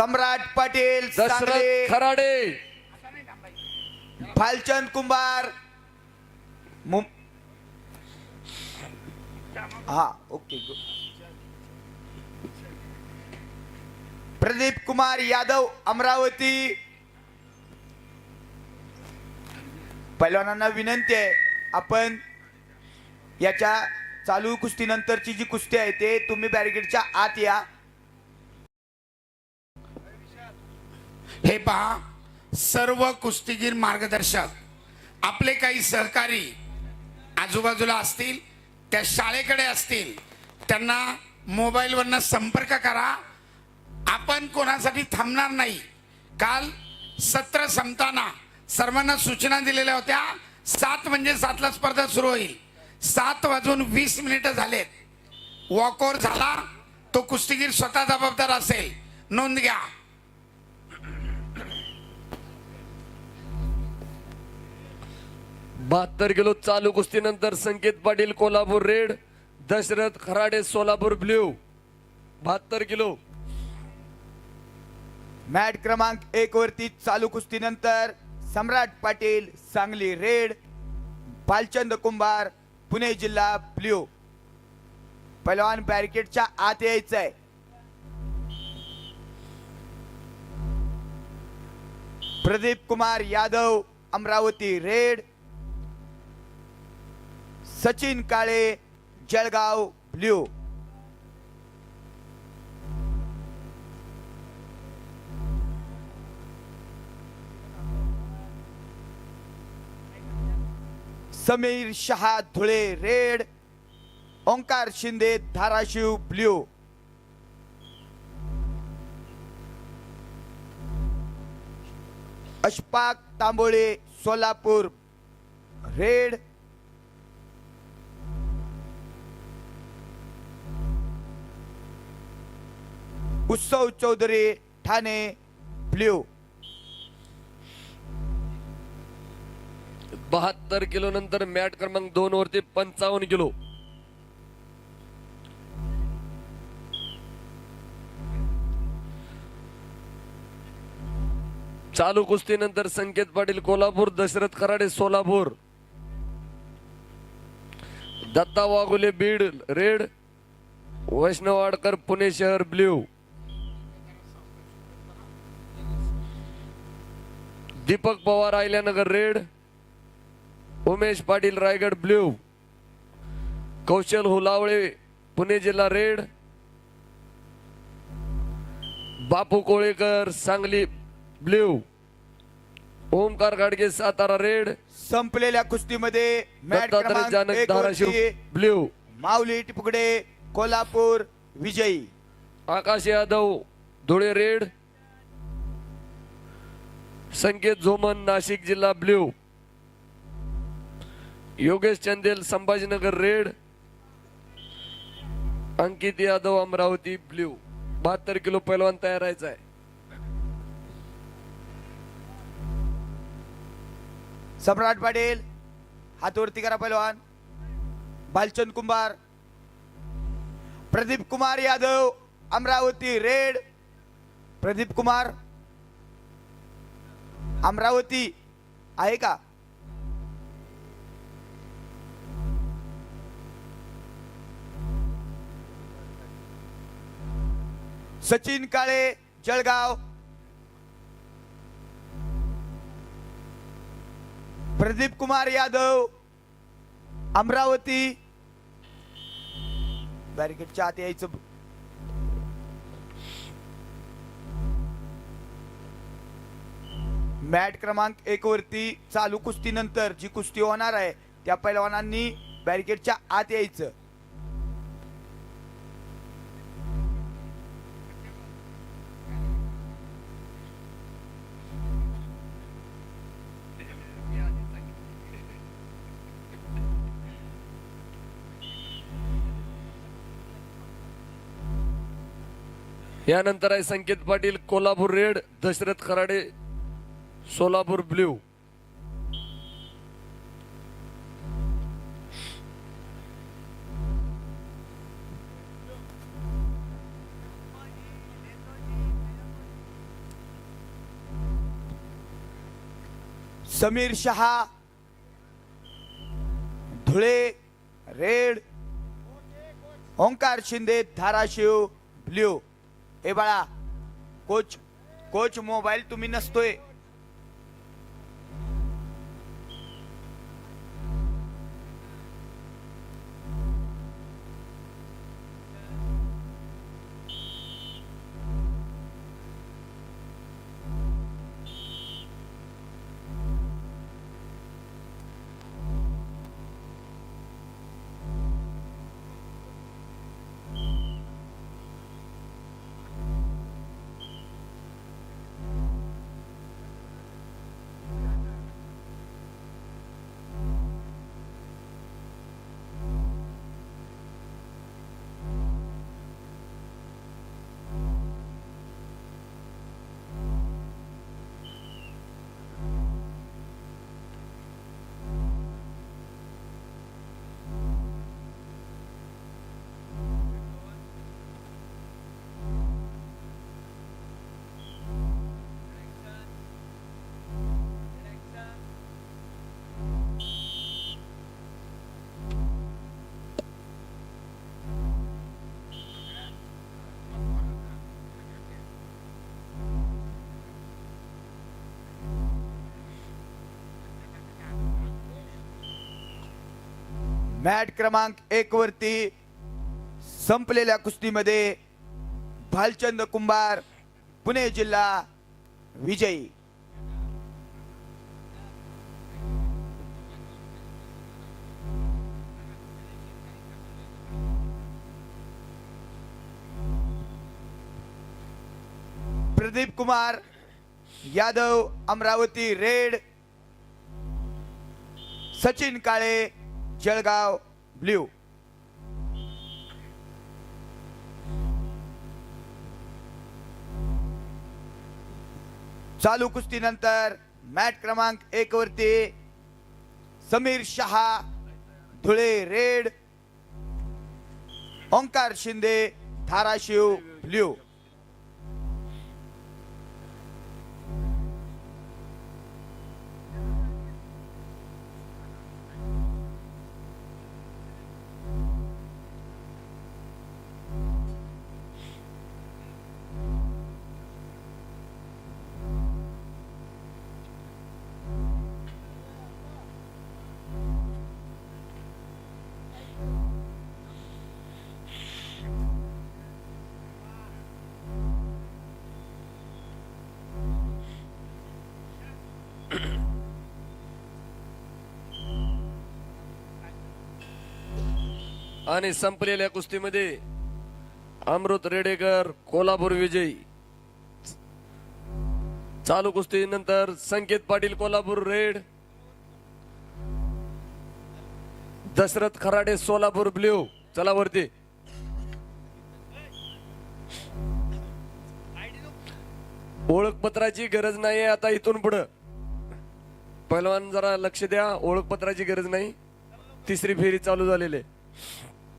सम्राट पाटील दशरथ खराडे. फालचंद कुंभार मुं- हा okay good. Pradeep Kumar Yadav Amravati. पैलवानांना विनंती आहे आपण याच्या चालू कुस्तीनंतरची जी कुस्ती आहे ते तुम्ही बॅरिकेडच्या आत या. हे पहा सर्व कुस्तीगीर मार्गदर्शक आपले काही सहकारी आजूबाजूला असतील त्या शाळेकडे असतील त्यांना मोबाईलवरनं संपर्क करा. आपण कोणासाठी थांबणार नाही. काल सत्र संपताना सर्वांना सूचना दिलेल्या होत्या सात म्हणजे सातला स्पर्धा सुरू होईल. सात वाजून वीस मिनिटं झालेत. वॉकओव्हर झाला तो कुस्तीगीर स्वतः जबाबदार असेल. नोंद घ्या. बहात्तर किलो चालू कुस्तीनंतर संकेत पाटील कोल्हापूर रेड दशरथ खराडे सोलापूर ब्ल्यू. बहात्तर किलो. मॅट क्रमांक एक वरती चालू कुस्तीनंतर सम्राट पाटील सांगली रेड भालचंद कुंभार पुणे जिल्हा ब्ल्यू. पैलवान बॅरिकेडच्या आत यायचंय. Pradeep Kumar Yadav Amravati red Sachin Kale Jalgaon blue. Sameer Shaha Dhule red. Omkar Shinde Dharashiv blue. Ashfaq Tambole Solapur red. Utsav Chaudhari Thane blue. बहात्तर किलो नंतर मॅट क्रमांक दोन वरती पंचावन्न किलो. चालू कुस्तीनंतर संकेत पाटील कोल्हापूर दशरथ खराडे सोलापूर. दत्ता वाघुले बीड रेड. वैष्णव वाडकर पुणे शहर blue. Deepak Pawar Ahilyanagar red Umesh Patil Raigad blue Kaushal Hulawale Pune जिल्हा red Bapu Kolekar Sangli blue Omkar Gadge Satara red संपलेल्या कुस्तीमध्ये मॅट दत्तात्रय क्रमांक जानक एक धाराशिव वरती ब्ल्यू. माऊली टिपकुडे कोल्हापूर विजयी. आकाश यादव धुळे रेड संकेत झोमन नाशिक जिल्हा blue. Yogesh Chandel Sambhajinagar red. Ankit Yadav Amravati blue. बहात्तर kilo पैलवान तयार आहे सम्राट पाटील हातवरती करा पैलवान. बालचंद कुंभार. प्रदीप कुमार यादव अमरावती रेड. प्रदीप कुमार अमरावती आहे का? सचिन काळे जळगाव. प्रदीप कुमार यादव अमरावती. बॅरिकेडच्या आत यायचं. मॅट क्रमांक एक वरती चालू कुस्तीनंतर जी कुस्ती होणार आहे त्या पैलवानांनी बॅरिकेडच्या आत यायचं. यानंतर आहे Sanket Patil Kolhapur red Dashrath Kharade Solapur blue. Sameer Shaha Dhule red Omkar Shinde Dharashiv blue. हे बाळा कोच कोच मोबाईल तुम्ही नसतोय. मॅट क्रमांक एक वरती संपलेल्या कुस्तीमध्ये भालचंद कुंभार पुणे जिल्हा विजयी. Pradeep Kumar Yadav Amravati red Sachin Kale Jalgaon blue. चालू कुस्तीनंतर मॅट क्रमांक एक वरती समीर शहा धुळे रेड ओंकार शिंदे धाराशिव ब्ल्यू. आणि संपलेल्या कुस्तीमध्ये अमृत रेडेकर कोल्हापूर विजयी. चालू कुस्ती नंतर संकेत पाटील कोल्हापूर रेड. दशरथ खराडे सोलापूर ब्ल्यू. चला वरती. ओळखपत्राची गरज नाही आता इथून पुढं. पहिलवान जरा लक्ष द्या ओळखपत्राची गरज नाही. तिसरी फेरी चालू झालेली आहे.